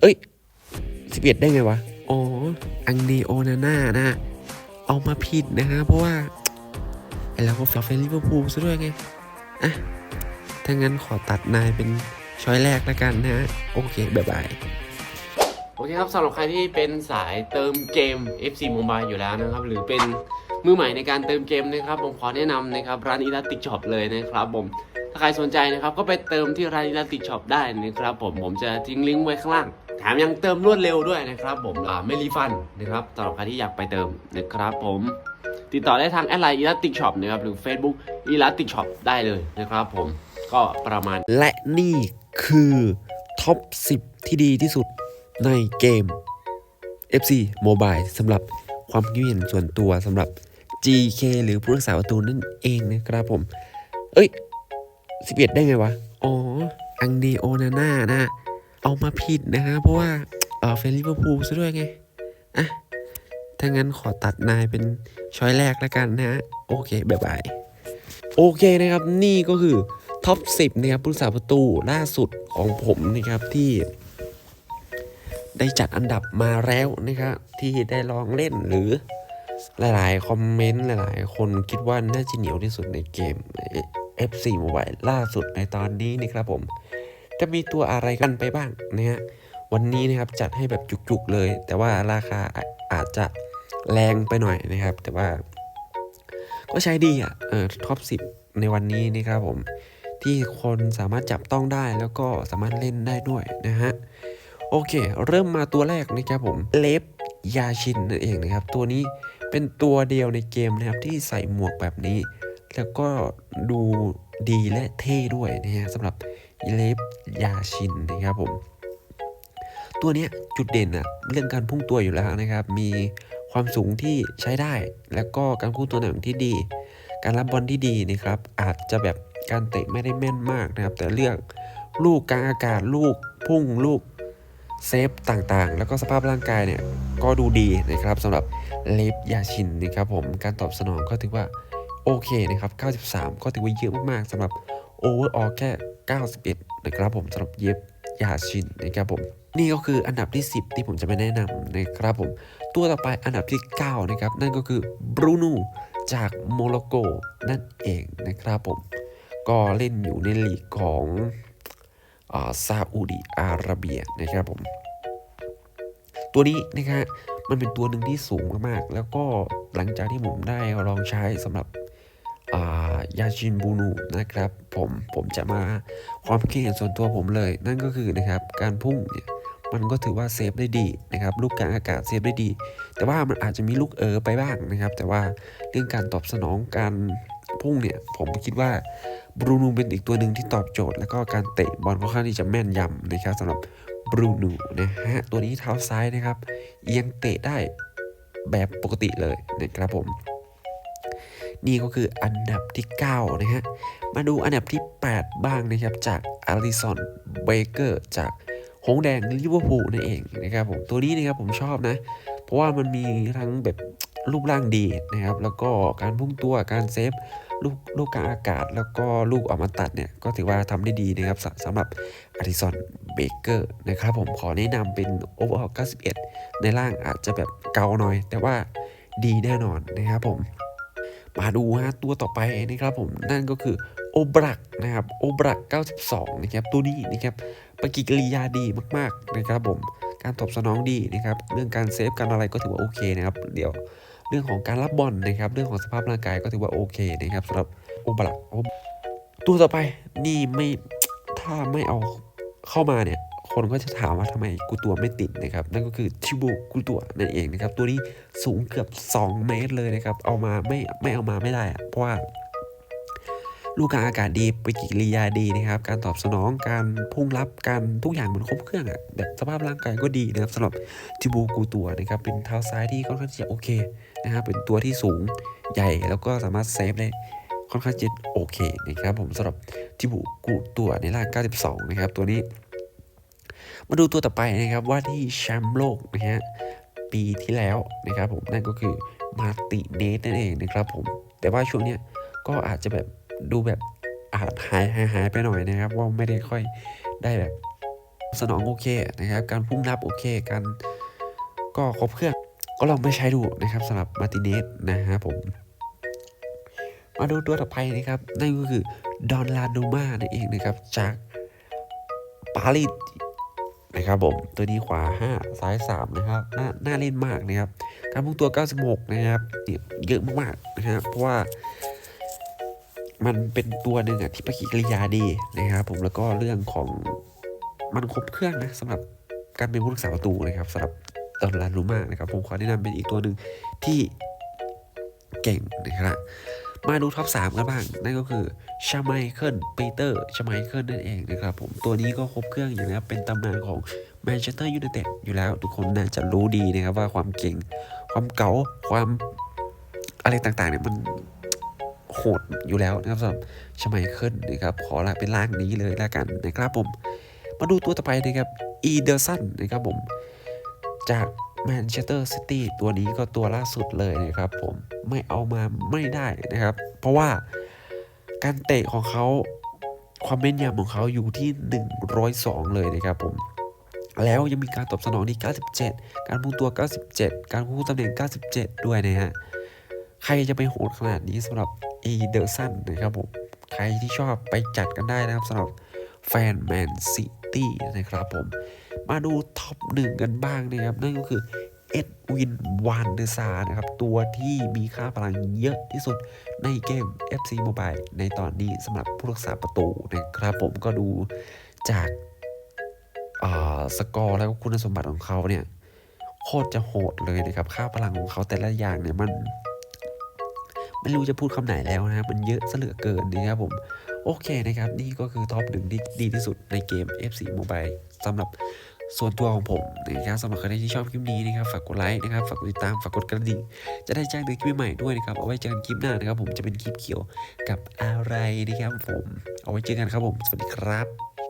เอ้ยสิบเอ็ดได้ไงวะ อ๋อ อังเดโอนาน่านะ เอามาผิดนะฮะ เพราะว่าไอ้เราก็ฟลอปเป็นลิเวอร์พูลซะด้วยไง อะ ถ้างั้นขอตัดนายเป็นช้อยแรกแล้วกันนะฮะ โอเค บ๊ายบาย โอเคครับสำหรับใครที่เป็นสายเติมเกม FC Mobile อยู่แล้วนะครับ หรือเป็นมือใหม่ในการเติมเกมนะครับ ผมขอแนะนำนะครับร้าน Elastic Shop เลยนะครับผมถ้า ใครสนใจนะครับ ก็ไปเติมที่ร้าน Elastic Shop ได้นะครับ ผมผมจะทิ้งลิงก์ไว้ข้างล่าง แถมยังเติมรวดเร็วด้วยนะครับ ผมอ่าไม่รีฟันนะครับสำหรับใครที่อยากไปเติมนะครับผมติดต่อได้ทางแอดไลน์ Elastic Shop นะครับหรือ Facebook Elastic Shop ได้เลยนะครับผมก็ประมาณ และนี่คือท็อป 10 ที่ดีที่สุดในเกม FC Mobile สำหรับความคิดเห็นส่วนตัวสำหรับ GK หรือผู้รักษาประตูนั่นเองนะครับผม เอ้ย 11ได้ไงวะ อ๋อ อังเดโอนาน่านะ เอามาผิดนะฮะ เพราะว่า เออเฟลิเวอร์พูลซะด้วยไง อะ ถ้างั้นขอตัดนายเป็นช้อยแรกแล้วกันนะฮะ โอเค บ๊ายบาย โอเคนะครับ นี่ก็คือท็อป 10 นะครับผู้รักษาประตูล่าสุดของผมนะครับที่ได้จัดอันดับมาแล้วนะครับที่ได้ลองเล่นหรือหลาย ๆ คอมเมนต์หลาย ๆ คนคิดว่าน่าจะเหนียวที่สุดในเกม FC Mobile ล่าสุดในตอนนี้นะครับผม จะมีตัวอะไรกันไปบ้างนะฮะวันนี้นะครับจัดให้แบบจุกๆเลย แต่ว่าราคาอาจจะแรงไปหน่อยนะครับ แต่ว่า ก็ใช้ดีอะเออท็อป10 ในวันนี้นะครับผมที่คนสามารถจับต้องได้แล้วก็สามารถเล่นได้ด้วยนะฮะโอเค เริ่มมาตัวแรกนะครับผมเลฟยาชินนั่นเองนะครับ ตัวนี้เป็นตัวเดียวในเกมนะครับที่ใส่หมวกแบบนี้ แล้วก็ดูดีและเท่ด้วยนะฮะสำหรับเลฟยาชินนะครับผม ตัวนี้จุดเด่นอะเรื่องการพุ่งตัวอยู่แล้วนะครับ มีความสูงที่ใช้ได้ แล้วก็การพุ่งตัวหนังที่ดี การรับบอลที่ดีนะครับ อาจจะแบบการเตะไม่ได้แม่นมากนะครับ แต่เรื่องลูกกลางอากาศลูกพุ่งลูกเซฟต่างๆ แล้วก็สภาพร่างกายเนี่ยก็ดูดีนะครับสำหรับเลฟยาชินนะครับผมการตอบสนองก็ถือว่า อเคนะครับ 93 ก็ถือว่าเยอะมากๆสำหรับโอเวอร์ออแค่ 91 นะครับผมสำหรับเย็บยาชินนะครับผมนี่ก็คืออันดับที่ 10 ที่ผมจะไปแนะนำนะครับผม ตัวต่อไปอันดับที่ 9 นะครับ นั่นก็คือบรูนูจากโมร็อกโกนั่นเองนะครับผม ก็เล่นอยู่ในลีกของอาซาอุดิอาระเบียนะครับผม ตัวนี้นะครับมันเป็นตัวหนึ่งที่สูงมากๆ แล้วก็หลังจากที่ผมได้ลองใช้สำหรับ ยาชินบูนูนะครับผมผมจะมาความคิดเห็นส่วนตัวผมเลย นั่นก็คือนะครับการพุ่งเนี่ยมันก็ถือว่าเซฟได้ดีนะครับลูกกลางอากาศเซฟได้ดี แต่ว่ามันอาจจะมีลูกเออไปบ้างนะครับ แต่ว่าเรื่องการตอบสนองการพุ่งเนี่ยผมคิดว่าบรูนูเป็นอีกตัวหนึ่งที่ตอบโจทย์ แล้วก็การเตะบอลค่อนข้างที่จะแม่นยำนะครับสำหรับบรูนูนะฮะตัวนี้เท้าซ้ายนะครับเอียงเตะได้แบบปกติเลยนะครับผม นี่ก็คืออันดับที่ 9 นะฮะ มาดูอันดับที่ 8 บ้างนะครับ จากอาริสันเบเกอร์จากหงแดงลิเวอร์พูลนั่นเองนะครับผมตัวนี้นะครับผมชอบนะ เพราะว่ามันมีทั้งแบบรูปร่างดีนะครับ แล้วก็การพุ่งตัวการเซฟลูกลูกกลางอากาศ แล้วก็ลูกออกมาตัดเนี่ย ก็ถือว่าทำได้ดีนะครับสสำหรับอาริสันเบเกอร์นะครับผมขอแนะนำเป็นโอเวอร์91 ในร่างอาจจะแบบเกาหน่อย แต่ว่าดีแน่นอนนะครับผม มาดูฮะตัวต่อไปนะครับผมนั่นก็คือโอบรักนะครับโอบรัก 92 นะครับตัวนี้นะครับปฏิกิริยาดีมากๆนะครับผมการตอบสนองดีนะครับเรื่องการเซฟการอะไรก็ถือว่าโอเคนะครับเดี๋ยวเรื่องของการรับบอลนะครับเรื่องของสภาพร่างกายก็ถือว่าโอเคนะครับสำหรับโอบรักตัวต่อไปนี่ไม่ถ้าไม่เอาเข้ามาเนี่ย คนก็จะถามว่าทำไมกูตัวไม่ติดนะครับ นั่นก็คือทิบูกูตัวนั่นเองนะครับ ตัวนี้สูงเกือบ 2 เมตรเลยนะครับ เอามาไม่ไม่เอามาไม่ได้อะเพราะว่าลูกกลางอากาศดีปฏิกิริยาดีนะครับ การตอบสนองการพุ่งรับการทุกอย่างมันครบเครื่องอะแบบสภาพร่างกายก็ดีนะครับสำหรับทิบูกูตัวนะครับ เป็นเท้าซ้ายที่ค่อนข้างจะโอเคนะครับ เป็นตัวที่สูงใหญ่แล้วก็สามารถเซฟได้ค่อนข้างจะโอเคนะครับผมสำหรับทิบูกูตัวในร่าง92 นะครับ ตัวนี้ มาดูตัวต่อไปนะครับว่าที่แชมป์โลกนะฮะปีที่แล้วนะครับผมนั่นก็คือมาติเนสนั่นเองนะครับผมแต่ว่าช่วงเนี้ยก็อาจจะแบบดูแบบอาจหายหายหายไปหน่อยนะครับ ว่าไม่ได้ค่อยได้แบบสนองโอเคนะครับการพุ่งนับโอเคการก็ครบเครื่องก็ลองไปใช้ดูนะครับสำหรับมาติเนสนะครับผมมาดูตัวต่อไปนะครับ นั่นก็คือดอนลาโนมานั่นเองนะครับจากปารีส นะครับผมตัวนี้ขวา 5 ซ้าย 3 นะครับน่าน่าเล่นมากนะครับ การพุ่งตัว 96 นะครับเยอะมากๆนะครับเพราะว่ามันเป็นตัวหนึ่งอะที่ปฏิกิริยาดีนะครับ ผมแล้วก็เรื่องของมันครบเครื่องนะสำหรับการเป็นผู้รักษาประตูนะครับสำหรับดอนลาโนมานะครับผมขอแนะนำเป็นอีกตัวหนึ่งที่เก่งนะครับ มาดูท็อป 3 กันบ้าง นั่นก็คือชาไมเคิลปีเตอร์ชาไมเคิลนั่นเองนะครับผมตัวนี้ก็ครบเครื่องอยู่แล้วเป็นตำนานของแมนเชสเตอร์ยูไนเต็ดอยู่แล้ว ทุกคนน่าจะรู้ดีนะครับว่าความเก่ง ความเก๋าความอะไรต่างๆเนี่ยมันโหดอยู่แล้วนะครับสำหรับชาไมเคิลนะครับขอละเป็นร่างนี้เลยแล้วกันนะครับผม มาดูตัวต่อไปนะครับอีเดอร์สันนะครับผมจาก แมนเชสเตอร์ซิตี้ตัวนี้ก็ตัวล่าสุดเลยนะครับผมไม่เอามาไม่ได้นะครับ เพราะว่าการเตะของเขาความแม่นยำของเขาอยู่ที่ 102 เลยนะครับผม แล้วยังมีการตอบสนองที่ 97 การพุ่งตัว 97 การพุ่งตำแหน่ง 97 ด้วยนะฮะ ใครจะไปโหดขนาดนี้สำหรับอีเดอร์สันนะครับผม ใครที่ชอบไปจัดกันได้นะครับสำหรับแฟนแมนซิตี้นะครับผม มาดูท็อปหนึ่งกันบ้างนะครับ นั่นก็คือเอ็ดวินวานเดซานะครับ ตัวที่มีค่าพลังเยอะที่สุดในเกม FC Mobile ในตอนนี้สำหรับผู้รักษาประตูนะครับผมก็ดูจากอ่าสกอร์แล้วก็คุณสมบัติของเขาเนี่ย โคตรจะโหดเลยนะครับ ค่าพลังของเขาแต่ละอย่างเนี่ยมันไม่รู้จะพูดคำไหนแล้วนะครับ มันเยอะซะเหลือเกินนะครับผม โอเคนะครับ นี่ก็คือท็อปหนึ่งที่ดีที่สุดในเกม FC Mobile สำหรับส่วนตัวของผมนะครับสำหรับใครที่ชอบคลิปนี้นะครับฝากกดไลค์นะครับฝากกดติดตามฝากกดกระดิ่งจะได้แจ้งเตือนคลิปใหม่ด้วยนะครับเอาไว้เจอกันคลิปหน้านะครับ ผมจะเป็นคลิปเกี่ยวกับอะไรนะครับผมเอาไว้เจอกันครับผมสวัสดีครับ